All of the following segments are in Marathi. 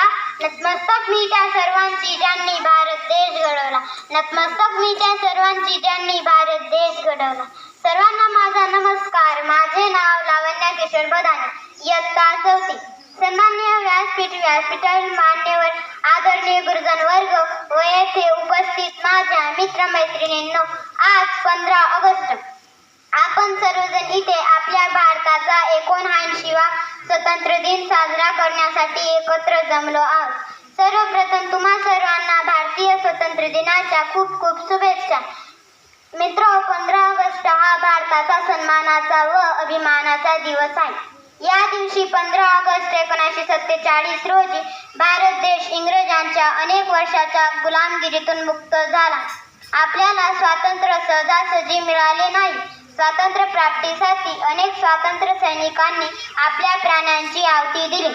घडवला नतमस्तक मी त्या सर्वांची ज्यांनी भारत देश घडवला. नतमस्तक मी त्या सर्वांची ज्यांनी भारत देश घडवला. सर्वांना माझा नमस्कार. माझे नाव लावण्या किशोर बदाने. इयत्ता चौथी. सन्मान्य व्यासपीठ व्यासपीठातील मान्यवर आदरणीय गुरुजन वर्ग व येथे उपस्थित माझ्या मित्रमैत्रिणींनो आज पंधरा ऑगस्ट. आपण सर्वजण इथे आपल्या भारताचा एकोणऐंशीवा स्वतंत्र दिन साजरा करण्यासाठी एकत्र जमलो आहोत. सर्वप्रथम तुम्हा सर्वांना भारतीय स्वातंत्र्य दिनाच्या खूप खूप शुभेच्छा. मित्र पंधरा ऑगस्ट हा भारताचा सन्मानाचा व अभिमानाचा दिवस आहे. या दिवशी पंधरा ऑगस्ट एकोणीसशे सत्तेचाळीस रोजी भारत देश इंग्रजांच्या अनेक वर्षाच्या गुलामगिरीतून मुक्त झाला. आपल्याला स्वातंत्र्य सहजासहजी मिळाले नाही. स्वातंत्र्य प्राप्तीसाठी अनेक स्वातंत्र्य सैनिकांनी आपल्या प्राणांची आहुती दिली.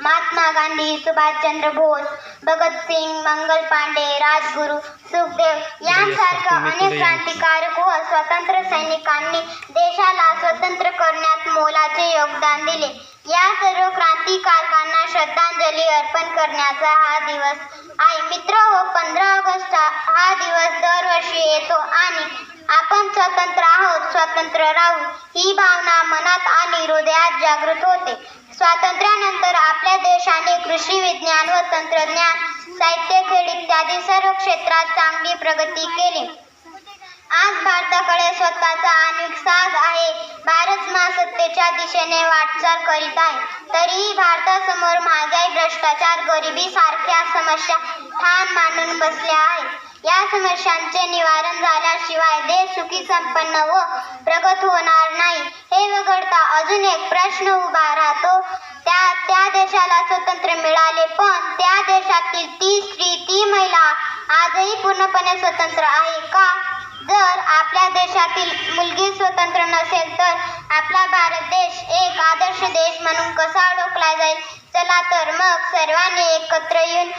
महात्मा गांधी सुभाषचंद्र बोस भगतसिंग मंगल पांडे राजगुरू सुखदेव यांसारख्या अनेक क्रांतिकारक व स्वातंत्र्य सैनिकांनी देशाला स्वतंत्र करण्यात मोलाचे योगदान दिले. या सर्व क्रांतिकारकांना श्रद्धांजली अर्पण करण्याचा हा दिवस आहे. मित्र हो पंधरा ऑगस्ट हा दिवस दरवर्षी येतो आणि आपण स्वतंत्र स्वतंत्र राहू ही भावना मनात आणि हृदयात जागृत होते. स्वातंत्र्यानंतर आपल्या देशाने कृषी विज्ञान व तंत्रज्ञान साहित्य खेळ इत्यादी सर्व क्षेत्रात चांगली प्रगती केली. आज भारताकडे स्वतःचा अनेक साज आहे. भारत महासत्तेच्या दिशेने वाटचाल करीत आहे. तरीही भारतासमोर महागाई भ्रष्टाचार गरिबी सारख्या समस्या ठाण मानून बसल्या आहेत. या समस्यांचे निवारण झाल्याशिवाय देश सुखी संपन्न व प्रगत होणार नाही. हे वगळता अजून एक प्रश्न उभा राहतो. त्या त्या देशाला स्वतंत्र मिळाले पण त्या देशातील ती स्त्री ती महिला आजही पूर्णपणे स्वतंत्र आहे का? जर आपल्या देशातील मुलगी स्वतंत्र नसेल तर आपला भारत देश एक आदर्श देश म्हणून कसा ओळखला जाईल? चला तर मग सर्वांनी एकत्र येऊन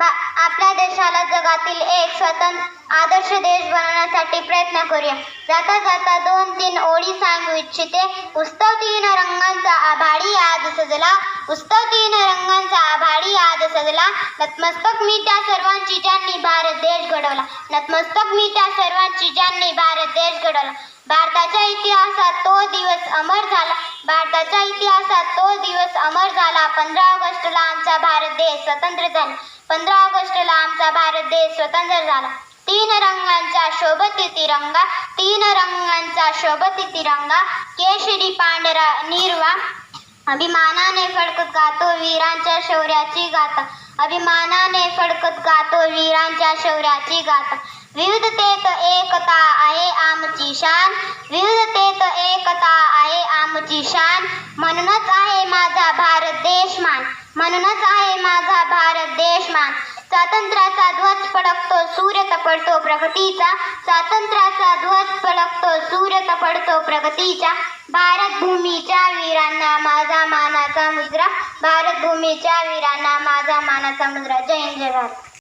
आपल्या देशाला जगातील एक स्वतंत्र आदर्श देश बनवण्यासाठी प्रयत्न करूया. जाता जाता दोन तीन ओळी सांगू इच्छिते. उत्सव तीन रंगांचा आभाळी आज सजला. उत्सव तीन रंगांचा आभाळी आज सजला. नतमस्तक मी त्या सर्वांची ज्यांनी भारत देश घडवला. नतमस्तक मी त्या सर्वांची ज्यांनी भारत देश घडवला. भारताच्या इतिहासात तो दिवस अमर झाला. भारताच्या इतिहासात तो दिवस अमर झाला. पंधरा ऑगस्टला आमचा भारत देश स्वतंत्र झाला. पंधरा ऑगस्टला आमचा भारत देश स्वतंत्र झाला. तीन रंगांचा शोभती तिरंगा तीन रंगांचा शोभती तिरंगा केशरी पांढरा निर्वा अभिमानाने फडकत गातो वीरांच्या शौर्याची गाथा. अभिमानाने फडकत गातो वीरांच्या शौर्याची गाथा. विविधतेत एकता आहे आमची शान विविधतेत एकता आहे आमची शान म्हणूनच आहे माझा भारत देश मान म्हणूनच आहे माझा भारत देश मान स्वातंत्र्याचा ध्वज फडकतो सूर्य तपडतो प्रगतीचा. स्वातंत्र्याचा ध्वज फडकतो सूर्य तपडतो प्रगतीचा. भारत भूमीच्या वीरांना माझा मानाचा मुद्रा. भारत भूमीच्या वीरांना माझा मानाचा मुद्रा. जय हिंद जय भारत.